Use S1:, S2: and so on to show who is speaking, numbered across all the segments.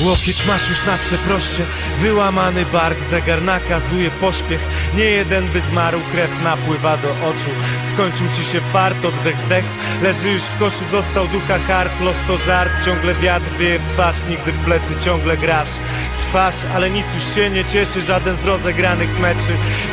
S1: Łokieć masz już na przeproście Wyłamany bark, zegar nakazuje pośpiech. Nie jeden by zmarł, krew napływa do oczu. Skończył ci się fart, oddech zdech. Leży już w koszu, został ducha hart. Los to żart, ciągle wiatr wieje w twarz. Nigdy w plecy ciągle grasz. Trwasz, ale nic już cię nie cieszy. Żaden z rozegranych meczy.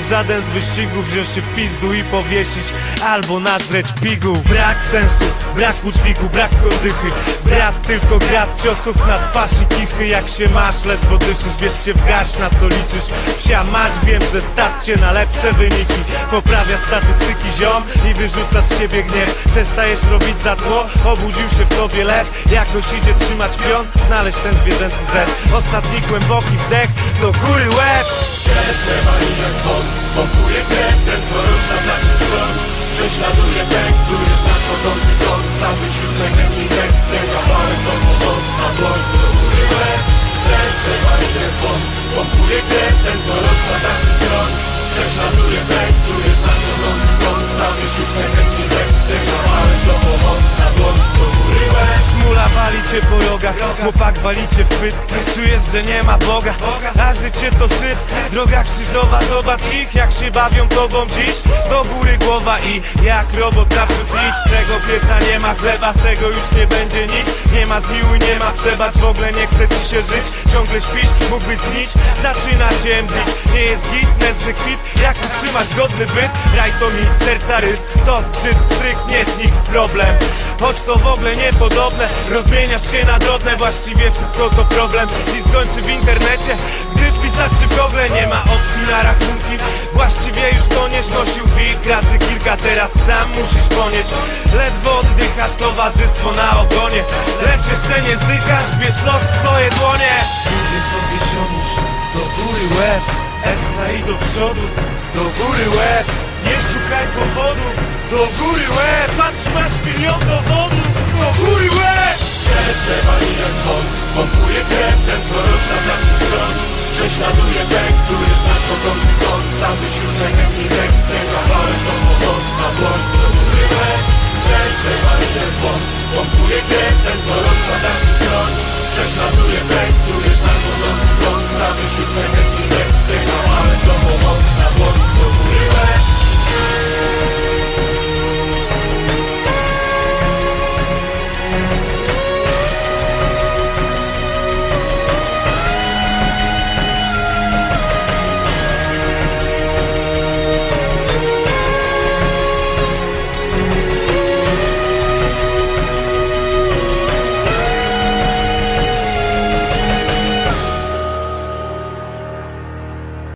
S1: Żaden z wyścigów wziąć się w pizdu i powiesić. Albo nadreć piguł Brak sensu, brak udźwigu, brak oddychy. Brat tylko grad ciosów na twarz i Jak się masz, ledwo dyszysz, wiesz się w garść na co liczysz. Psia mać, wiem, że stać cię na lepsze wyniki. Poprawiasz statystyki ziom i wyrzucasz z siebie gniew. Przestajesz robić za tło, obudził się w tobie lew. Jakoś idzie trzymać pion, znaleźć ten zwierzęcy zet Ostatni głęboki wdech, do góry łeb.
S2: Serce wali jak dzwon Pompuje krew, ten kto rozsadza ci stron. Prześladuje pęk, czujesz nadchodzący stąd Byś już zdechł Ten kawałek to pomoc na dłoń. Łeb Serce wali jak dzwon. Pompuje krew, ten kto rozsadza ci stron. Prześladuje pęk, czujesz nadchodzący Sam byś już zdechł Ten kawałek to pomoc na dłoń. Łeb
S1: Szmula wali cię po rogach, chłopak wali cię w pysk. Czujesz, że nie ma Boga, a życie to syf. Droga krzyżowa, zobacz ich, jak się bawią tobą dziś. Do góry głowa i jak robot naprzód idź Z tego ma chleba, z tego już nie będzie nic. Nie ma zmiłuj, nie ma przebacz, w ogóle nie chce ci się żyć. Ciągle śpisz, mógłbyś znić, zaczyna cię mdlić. Nie jest git, nędzny kwit, jak utrzymać godny byt? Raj to nic, serca ryb, to skrzyp, stryk, nie z nich problem. Choć to w ogóle niepodobne Rozmieniasz się na drobne. Właściwie wszystko to problem. I skończy w internecie Gdy wpisać czy w ogóle Teraz sam musisz ponieść. Ledwo oddychasz Towarzystwo na ogonie. Lecz jeszcze nie zdychasz Bierz los w swoje dłonie. Lubię tobie Do góry łeb. Essa i do przodu Do góry łeb. Nie szukaj powodów Do góry łeb. Patrz masz milion dowodów Do góry łeb.
S2: Serce wali jak dzwon Pompuje krew, ten rozsadza ci stron. Prześladuje pęk, czujesz nadchodzący stąd Sam byś już najchętniej